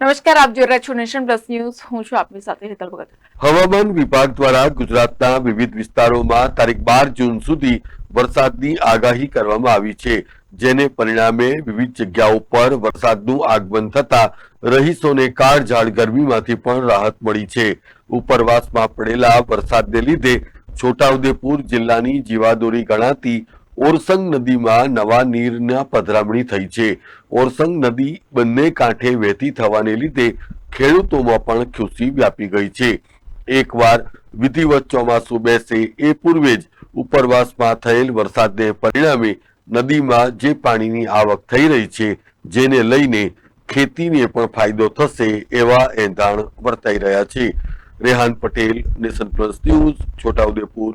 નમસ્કાર, આપ જોઈ રહ્યા છો નેશન પ્લસ ન્યૂઝ. હું છું આપની સાથે હેતલ ભગત. હવામાન વિભાગ દ્વારા ગુજરાતના વિવિધ વિસ્તારોમાં તારીખ બાર જૂન સુધી વરસાદની આગાહી કરવામાં આવી છે, જેને પરિણામે વિવિધ જગ્યાઓ પર વરસાદનું આગમન થતા રહીશોને કાળઝાળ ગરમીમાંથી પણ રાહત મળી છે. ઉપરવાસમાં પડેલા વરસાદને લીધે છોટાઉદેપુર જિલ્લાની જીવાદોરી ગણાતી ઓરસંગ નદીમાં નવા નીરના પધરામણી થઈ છે. ઓરસંગ નદી બંને કાંઠે વહેતી થવાને લીધે ખેડૂતોમાં પણ ખુશી વ્યાપી ગઈ છે. એકવાર વિધિવત ચોમાસું બેસે એ પૂર્વે જ ઉપરવાસમાં થયેલ વરસાદને પરિણામે નદીમાં જે પાણીની આવક થઈ રહી છે, જેને લઈને ખેતીને પણ ફાયદો થશે એવા એંધાણ વર્તાઈ રહ્યા છે. Rehan Patel, nation plus news, Chhotaudepur.